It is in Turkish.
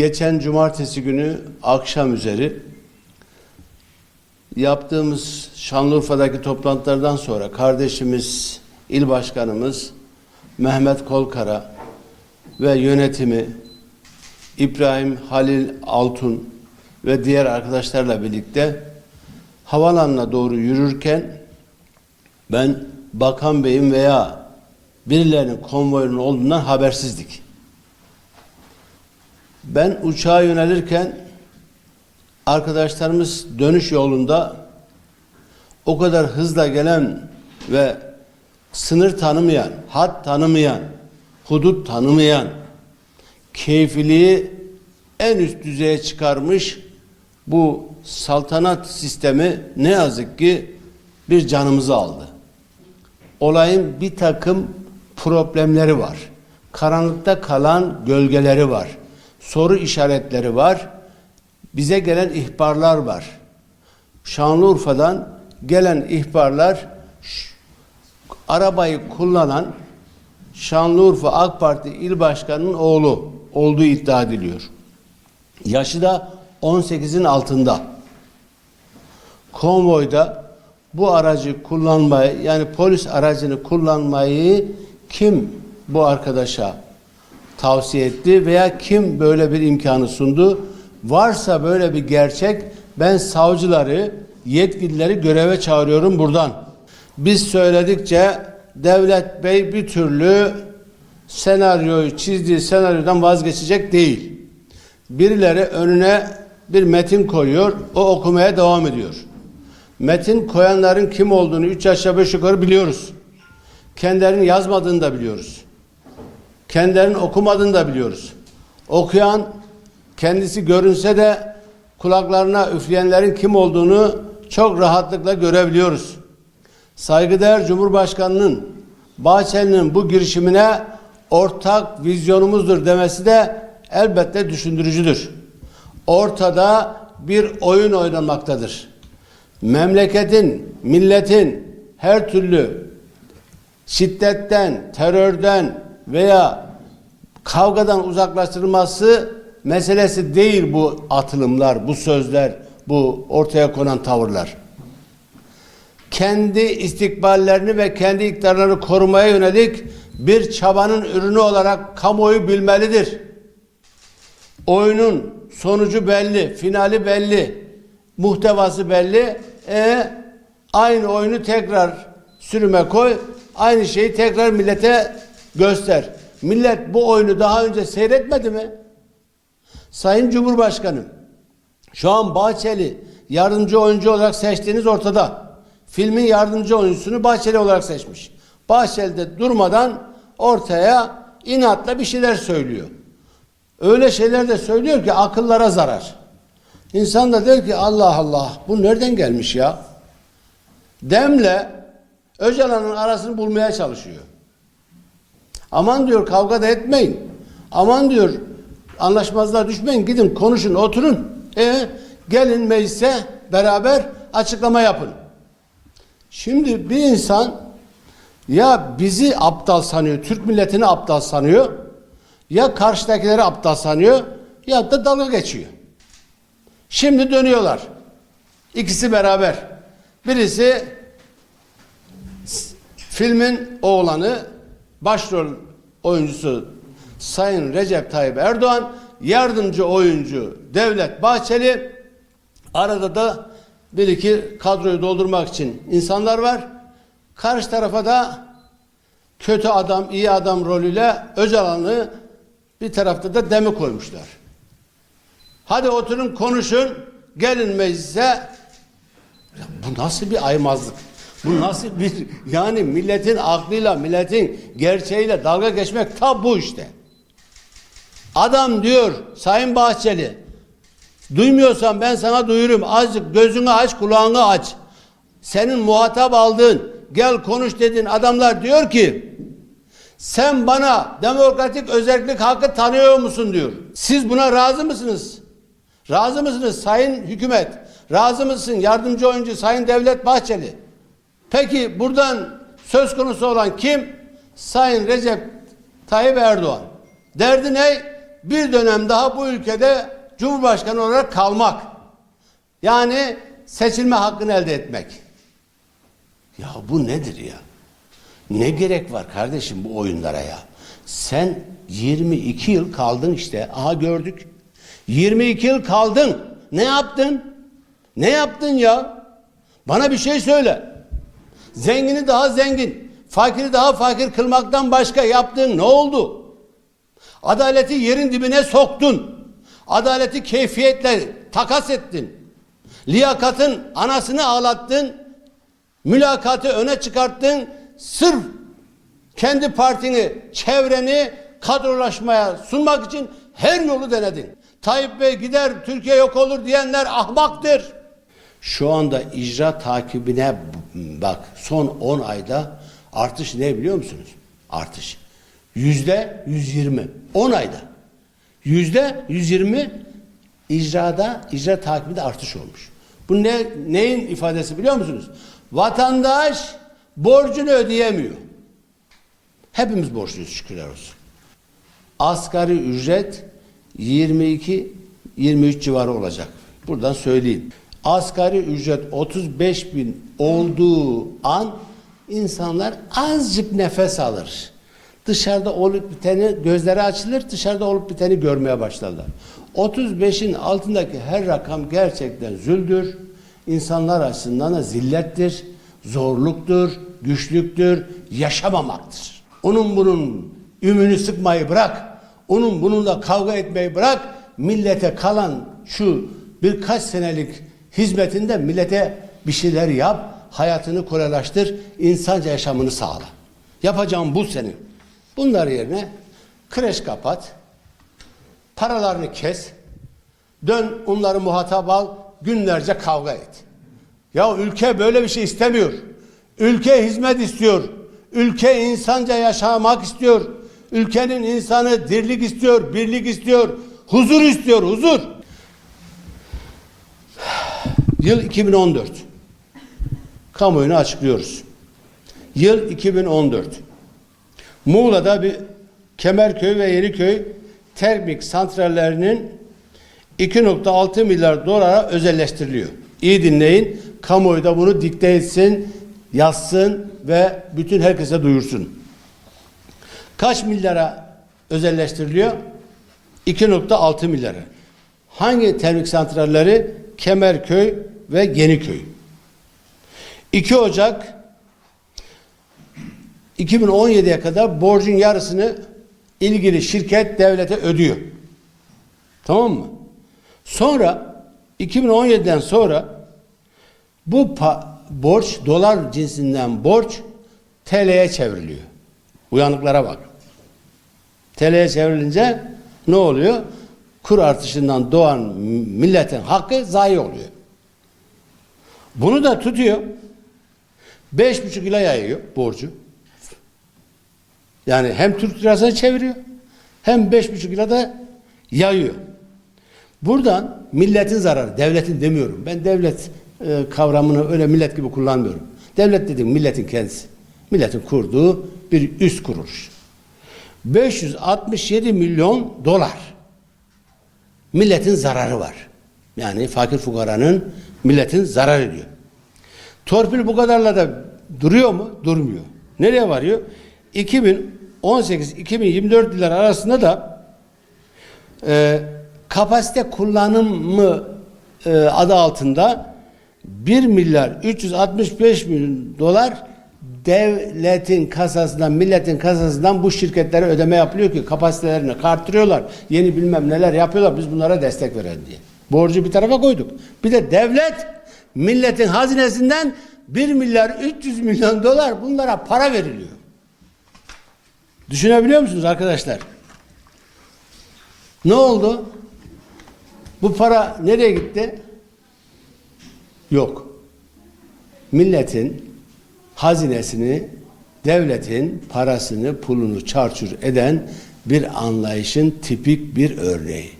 Geçen cumartesi günü akşam üzeri yaptığımız Şanlıurfa'daki toplantılardan sonra kardeşimiz, il başkanımız Mehmet Kolkara ve yönetimi İbrahim Halil Altun ve diğer arkadaşlarla birlikte havalanına doğru yürürken ben Bakan Bey'in veya birilerinin konvoyunun olduğundan habersizdik. Ben uçağa yönelirken arkadaşlarımız dönüş yolunda o kadar hızla gelen ve sınır tanımayan, hat tanımayan, hudut tanımayan, keyfiliği en üst düzeye çıkarmış bu saltanat sistemi ne yazık ki bir canımızı aldı. Olayın bir takım problemleri var. Karanlıkta kalan gölgeleri var. Soru işaretleri var. Bize gelen ihbarlar var. Şanlıurfa'dan gelen ihbarlar arabayı kullanan Şanlıurfa AK Parti İl Başkanı'nın oğlu olduğu iddia ediliyor. Yaşı da 18'in altında. Konvoyda bu aracı kullanmayı yani polis aracını kullanmayı kim bu arkadaşa tavsiye etti veya kim böyle bir imkanı sundu? Varsa böyle bir gerçek ben savcıları, yetkilileri göreve çağırıyorum buradan. Biz söyledikçe devlet bey bir türlü senaryoyu çizdiği senaryodan vazgeçecek değil. Birileri önüne bir metin koyuyor, o okumaya devam ediyor. Metin koyanların kim olduğunu üç aşağı beş yukarı biliyoruz. Kendilerinin yazmadığını da biliyoruz. Kendilerinin okumadığını da biliyoruz. Okuyan kendisi görünse de kulaklarına üfleyenlerin kim olduğunu çok rahatlıkla görebiliyoruz. Saygıdeğer Cumhurbaşkanı'nın Bahçeli'nin bu girişimine ortak vizyonumuzdur demesi de elbette düşündürücüdür. Ortada bir oyun oynanmaktadır. Memleketin, milletin her türlü şiddetten, terörden veya kavgadan uzaklaştırılması meselesi değil bu atılımlar, bu sözler, bu ortaya konan tavırlar. Kendi istikballerini ve kendi iktidarlarını korumaya yönelik bir çabanın ürünü olarak kamuoyu bilmelidir. Oyunun sonucu belli, finali belli, muhtevası belli. E aynı oyunu tekrar sürüme koy, aynı şeyi tekrar millete göster. Millet bu oyunu daha önce seyretmedi mi? Sayın Cumhurbaşkanım, şu an Bahçeli yardımcı oyuncu olarak seçtiğiniz ortada. Filmin yardımcı oyuncusunu Bahçeli olarak seçmiş. Bahçeli de durmadan ortaya inatla bir şeyler söylüyor. Öyle şeyler de söylüyor ki akıllara zarar. İnsan da der ki Allah Allah bu nereden gelmiş ya? Demle Öcalan'ın arasını bulmaya çalışıyor. Aman diyor kavga da etmeyin. Aman diyor anlaşmazlığa düşmeyin. Gidin konuşun oturun. E gelin meclise beraber açıklama yapın. Şimdi bir insan ya bizi aptal sanıyor, Türk milletini aptal sanıyor, ya karşıdakileri aptal sanıyor, ya da dalga geçiyor. Şimdi dönüyorlar. İkisi beraber. Birisi filmin oğlanı, başrol oyuncusu Sayın Recep Tayyip Erdoğan, yardımcı oyuncu Devlet Bahçeli, arada da bir iki kadroyu doldurmak için insanlar var. Karşı tarafa da kötü adam, iyi adam rolüyle Öcalan'ı bir tarafta da demi koymuşlar. Hadi oturun konuşun, gelin meclise. Ya bu nasıl bir aymazlık? Bu nasıl bir yani milletin aklıyla, milletin gerçeğiyle dalga geçmek ta bu işte. Adam diyor Sayın Bahçeli duymuyorsan ben sana duyururum. Azıcık gözünü aç, kulağını aç. Senin muhatap aldığın, gel konuş dediğin adamlar diyor ki sen bana demokratik özellik hakkı tanıyor musun diyor. Siz buna razı mısınız? Razı mısınız sayın hükümet? Razı mısın yardımcı oyuncu sayın Devlet Bahçeli? Peki buradan söz konusu olan kim? Sayın Recep Tayyip Erdoğan. Derdi ne? bir dönem daha bu ülkede Cumhurbaşkanı olarak kalmak. Yani seçilme hakkını elde etmek. Ya bu nedir ya? Ne gerek var kardeşim bu oyunlara ya? Sen 22 yıl kaldın işte. Aha gördük. 22 yıl kaldın. Ne yaptın? Ne yaptın ya? Bana bir şey söyle. Zengini daha zengin, fakiri daha fakir kılmaktan başka yaptığın ne oldu? Adaleti yerin dibine soktun. Adaleti keyfiyetle takas ettin. Liyakatın anasını ağlattın. Mülakatı öne çıkarttın. Sırf kendi partini, çevreni kadrolaşmaya sunmak için her yolu denedin. Tayyip Bey gider Türkiye yok olur diyenler ahmaktır. Şu anda icra takibine bak son 10 ayda artış ne biliyor musunuz? Artış. Yüzde 120. 10 ayda. Yüzde 120 icrada, icra takibinde artış olmuş. Bu ne, neyin ifadesi biliyor musunuz? Vatandaş borcunu ödeyemiyor. Hepimiz borçluyuz şükürler olsun. Asgari ücret 22-23 civarı olacak. Buradan söyleyeyim. Asgari ücret 35 bin olduğu an insanlar azıcık nefes alır. Dışarıda olup biteni gözleri açılır, dışarıda olup biteni görmeye başlarlar. 35'in altındaki her rakam gerçekten züldür. İnsanlar açısından da zillettir, zorluktur, güçlüktür, yaşamamaktır. Onun bunun ümünü sıkmayı bırak. Onun bununla kavga etmeyi bırak. Millete kalan şu birkaç senelik hizmetinde millete bir şeyler yap. Hayatını kolaylaştır. insanca yaşamını sağla. Yapacağım bu senin. Bunlar yerine kreş kapat. Paralarını kes. Dön onları muhatap al. Günlerce kavga et. Ya ülke böyle bir şey istemiyor. Ülke hizmet istiyor. Ülke insanca yaşamak istiyor. Ülkenin insanı dirlik istiyor, birlik istiyor, huzur istiyor, huzur. Yıl 2014. Kamuoyuna açıklıyoruz. Yıl 2014. Muğla'da bir Kemerköy ve Yeniköy termik santrallerinin 2.6 milyar dolara özelleştiriliyor. İyi dinleyin. Kamuoyu da bunu dikte etsin, yazsın ve bütün herkese duyursun. Kaç milyara özelleştiriliyor? 2.6 milyara. Hangi termik santralleri? Kemerköy ve Yeniköy. 2 Ocak 2017'ye kadar borcun yarısını ilgili şirket devlete ödüyor. Tamam mı? Sonra 2017'den sonra bu borç dolar cinsinden borç TL'ye çevriliyor. Uyanıklara bak. TL'ye çevrilince ne oluyor? Kur artışından doğan milletin hakkı zayi oluyor. Bunu da tutuyor. Beş buçuk ile yayıyor borcu. Yani hem Türk lirasına çeviriyor hem beş buçuk lira da yayıyor. Buradan milletin zararı, devletin demiyorum. Ben devlet e, kavramını öyle millet gibi kullanmıyorum. Devlet dedim milletin kendisi. Milletin kurduğu bir üst kuruluş. 567 milyon dolar. Milletin zararı var. Yani fakir fukaranın milletin zarar ediyor. Torpil bu kadarla da duruyor mu? Durmuyor. Nereye varıyor? 2018-2024 yılları arasında da e, kapasite kullanımı e, adı altında 1 milyar 365 milyon dolar devletin kasasından, milletin kasasından bu şirketlere ödeme yapılıyor ki kapasitelerini artırıyorlar. Yeni bilmem neler yapıyorlar. Biz bunlara destek verelim diye. Borcu bir tarafa koyduk. Bir de devlet milletin hazinesinden 1 milyar 300 milyon dolar bunlara para veriliyor. Düşünebiliyor musunuz arkadaşlar? Ne oldu? Bu para nereye gitti? Yok. Milletin hazinesini, devletin parasını, pulunu çarçur eden bir anlayışın tipik bir örneği.